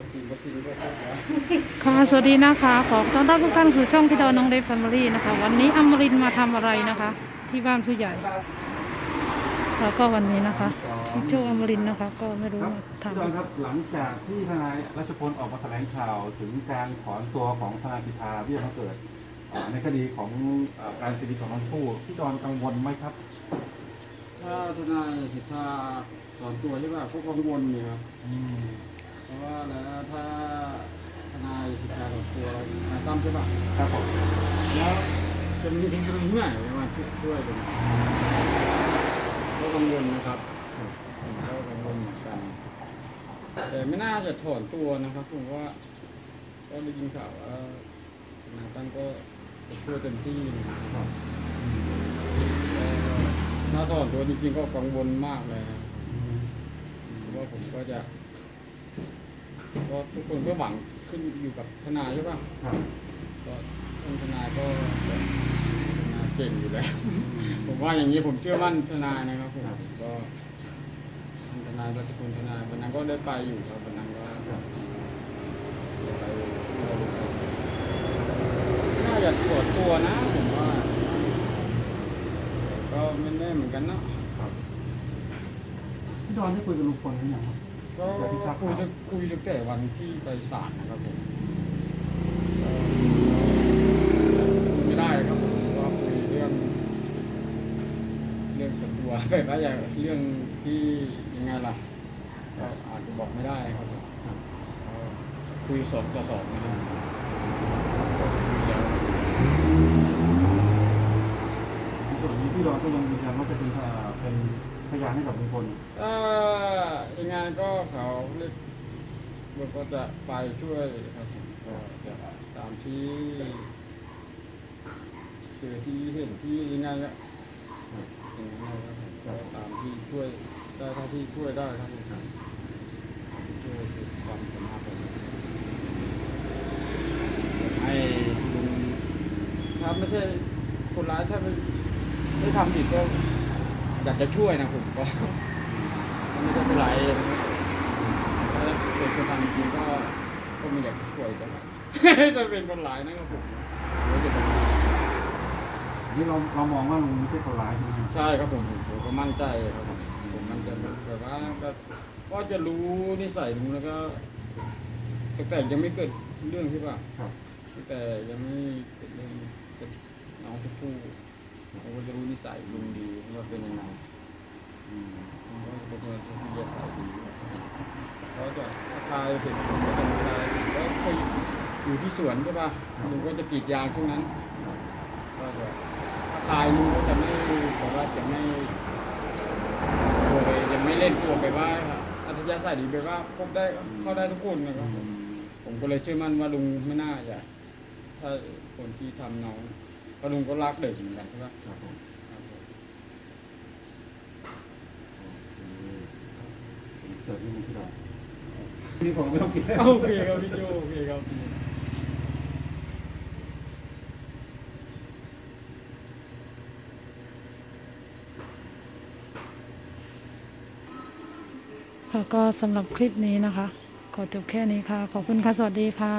ฉีดวัคซีนก็ครบแล้วค่ะ สวัสดีนะคะ ขอต้อนรับทุกท่านคือช่องพี่ดอนน้องเดฟแฟมิลี่นะคะ วันนี้อมรินทร์มาทำอะไรนะคะ ที่บ้านผู้ใหญ่ แล้วก็วันนี้นะคะพี่โจอมรินทร์นะคะ ก็ไม่รู้ครับมาพี่ทำดอนครับ หลังจากที่ทนายรัชพลออกมาแถลงข่าวถึงการถอนตัวของทนายสิทธาเบี้ยบังเกิดอ่าในคดีของอ่าการเสียชีวิตของน้องผู้พี่ดอนกังวลไหมครับ ถ้าทนายสิทธาถอนตัวใช่ป่ะก็กังวลเนี่ยครับอืม เพราะว่าแล้วถ้าทนายสิทธาถอนตัวทนายตั้มใช่ป่ะครับผมแล้วจะมีทิ้งตรงไหนมาช่วยกันก็กังวลนะครับผมก็กังวลเหมือนกันแต่ไม่น่าจะถอนตัวนะครับผมว่าก็ได้ยินข่าวว่าทนายตั้มก็จะช่วยเต็มที่นะครับถ้าถอนตัวจริงๆก็กังวลมากเลยนะอืมเพราะว่าผมก็จะ ก็ทุกคนก็หวังขึ้นอยู่กับทนายใช่ป่ะครับก็ท่านทนายก็ทนายเก่งอยู่แล้ว ผมว่าอย่างนี้ผมเชื่อมั่นทนายนะครับผมก็ท่านทนายรัชพลทนายวันนั้นก็ได้ไปอยู่ครับวันนั้นก็ไปน่าจะตรวจตัวนะผมว่าแต่ก็ไม่แน่เหมือนกันเนาะครับพี่ดอนได้คุยกับลุงพลหรือยังครับ ก็อย่างที่ทราบคุยข่าวคุยตั้งแต่วันที่ไปศาลนะครับผมก็คุยไม่ได้ครับผมเพราะว่าคุยเรื่อง เรื่องส่วนตัวแบบว่าอย่างเรื่องที่ยังไงล่ะก็อาจจะบอกไม่ได้ครับผมก็คุยสองต่อสองนะครับก็คุยแล้วในส่วนนี้พี่ดอนก็ยังยืนยันว่าจะเป็นอ่าเป็น พยานให้กับลุงพลเอ่อยังไงก็เขาเรียกเราก็จะไปช่วยครับผมก็จะตามที่เจอที่เห็นที่ยังไงละอย่างนั้นลยครับผมก็ตามที่ช่วยได้เท่าที่ช่วยได้ครับผมช่วยสุดความสามารถผมให้ลุงถ้าไม่ใช่คนร้ายถ้าไม่ไม่ทำผิดก็ อยากจะช่วยนะผมก็ไม่ได้เป็นไรถ้าเป็นคนทำจริงๆก็ก็ไม่อยากช่วยกันถ้าเป็นคนร้ายนะครับผมก็จะเป็นนี่เราเรามองว่าลุงไม่ใช่คนร้ายใช่ไหมครับใช่ครับผมผมก็มั่นใจครับผมผมมั่นใจแต่ว่าก็ก็จะรู้นิสัยรู้แล้วก็ตั้งแต่ยังไม่เกิดเรื่องใช่ป่ะครับตั้งแต่ยังไม่เกิดเรื่องกับน้องชมพู่ผมก็จะรู้นิสัยลุงดีว่าเป็นยังไง อืม ผมก็เป็นคนที่นิสัยดีเขา จะทักทายเห็นผมก็จะทักทายแล้วเคยอยู่ที่สวนใช่ป่ะลุงก็จะกรีดยางช่วงนั้นครับก็จะทักทายลุงก็จะไม่แบบว่าจะไม่กลัวไปจะไม่เล่นกลัวไปว่าอัธยาศัยดีไปว่าพบได้เข้าได้ทุกคนนะครับผมผมก็เลยเชื่อมั่นว่าลุงไม่น่าจะถ้าคนที่ทำน้องก็ลุงก็รักเด็กเหมือนกันใช่ปะครับผมครับผมเสิร์ฟให้ลุงพี่ดอ นนี่ผมไม่ต้องกินแล้วโอเคครับพี่โจโอเคครับแล้วก็สำหรับคลิปนี้นะคะ ขอจบแค่นี้ค่ะ ขอบคุณค่ะ สวัสดีค่ะ